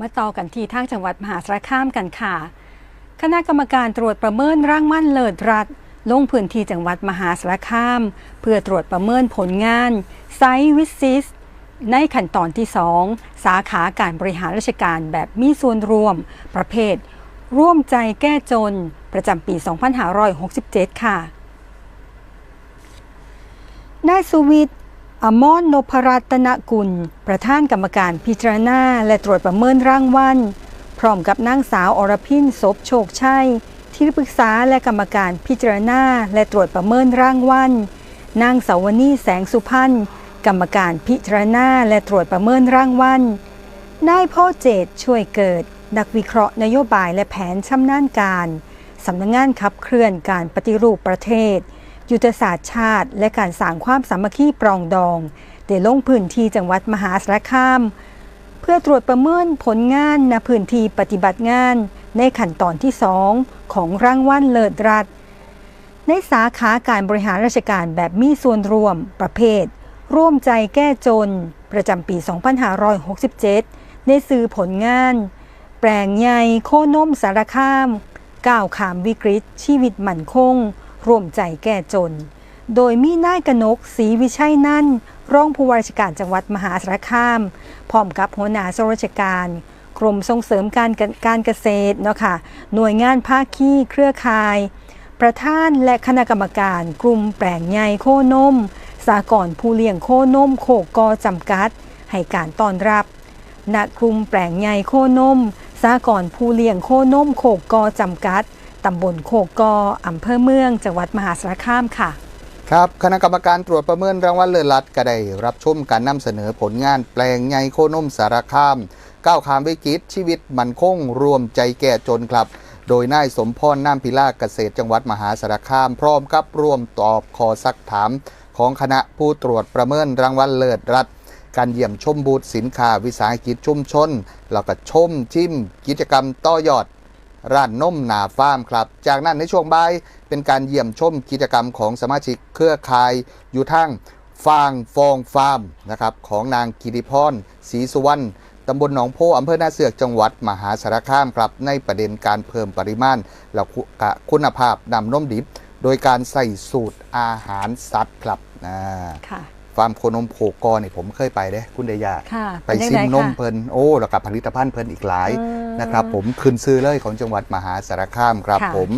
มาต่อกันที่ทางจังหวัดมหาสารคามกันค่ะ คณะกรรมการตรวจประเมินร่างมั่นเลิศรัฐ ลงพื้นที่จังหวัดมหาสารคาม เพื่อตรวจประเมินผลงานไซวิซิสในขั้นตอนที่ 2 สาขาการบริหารราชการแบบมีส่วนรวม ประเภท ร่วมใจแก้จน ประจำปี 2567 ค่ะนายสุวิทย์ อมรนพรัตนกุล ประธานกรรมการพิจารณา และตรวจประเมินร่างวัลพร้อมกับนางสาวอรพินศพโชคชัย ที่ปรึกษาและกรรมการพิจารณา และตรวจประเมินร่างวัลนางสาวนีแสงสุพรรณกรรมการพิจารณา และตรวจประเมินร่างวัลนายพ่อเจตช่วยเกิด นักวิเคราะห์นโยบายและแผนชำนาญการสำนักงงานขับเคลื่อนการปฏิรูปประเทศ ยุทธศาสตร์ชาติ และการสร้างความสามัคคีปรองดองได้ลงพื้นที่จังหวัดมหาสารคาม เพื่อตรวจประเมินผลงานณพื้นที่ปฏิบัติงานในขั้นตอนที่2ของรางวัลเลิศรัฐ ในสาขาการบริหารราชการแบบมีส่วนรวมประเภท ร่วมใจแก้จน ประจำปี 2567 ในสื่อผลงาน แปลงใหญ่โค่นมสารคามก้าวขามวิกฤต ชีวิตมั่นคง ร่วมใจแก้จน โดยมีนายกนกศรีวิชัยนั่นรองผู้ว่าราชการจังหวัดมหาสารคาม พร้อมกับหัวหน้าส่วนราชการกรมส่งเสริมการการเกษตรเนาะค่ะหน่วยงานภาคีเครือข่าย ประธานและคณะกรรมการกลุ่มแปลงใหญ่โคนม สากรผู้เลี้ยงโคนมโคกกอจำกัด ให้การต้อนรับณกลุ่มแปลงใหญ่โคนม สากรผู้เลี้ยงโคนมโคกกอจำกัด ตำบลโคกกออำเภอเมือง จังหวัดมหาสารคามค่ะ ครับ คณะกรรมการตรวจประเมินรางวัลเลิศรัฐก็ได้รับชมการนำเสนอผลงานแปลงใหญ่โคนมสารคาม ก้าวขามวิกฤตชีวิตมันคงรวมใจแก่จนครับ โดยนายสมพรน้ำพิลาเกษตรจังหวัดมหาสารคาม พร้อมกับร่วมตอบขอซักถาม ของคณะผู้ตรวจประเมินรางวัลเลิศรัฐการเยี่ยมชมบูธสินค้าวิสาหกิจชุมชน แล้วก็ชมชิมกิจกรรมต่อยอด ร้านนมหนาฟาร์มครับ จากนั้นในช่วงบ่ายเป็นการเยี่ยมชมกิจกรรมของสมาชิกเครือข่ายอยู่ทั้งฟางฟองฟาร์มนะครับของนางกิติพรศรีสุวรรณตำบลหนองโพอำเภอนาเสือกจังหวัดมหาสารคามครับ ในประเด็นการเพิ่มปริมาณและคุณภาพนำนมดิบ โดยการใส่สูตรอาหารสัตว์ครับอ่าค่ะ ฟาร์มโคนมโพกอเนี่ยผมเคยไปเด้คุณเดยาค่ะไปเป็นยังซิมไงนมคะเพิ่นโอ้แล้วกับผลิตภัณฑ์เพิ่นอีกหลายอืมนะครับผมคืนซื้อเลยของจังหวัดมหาสารคามครับค่ะผม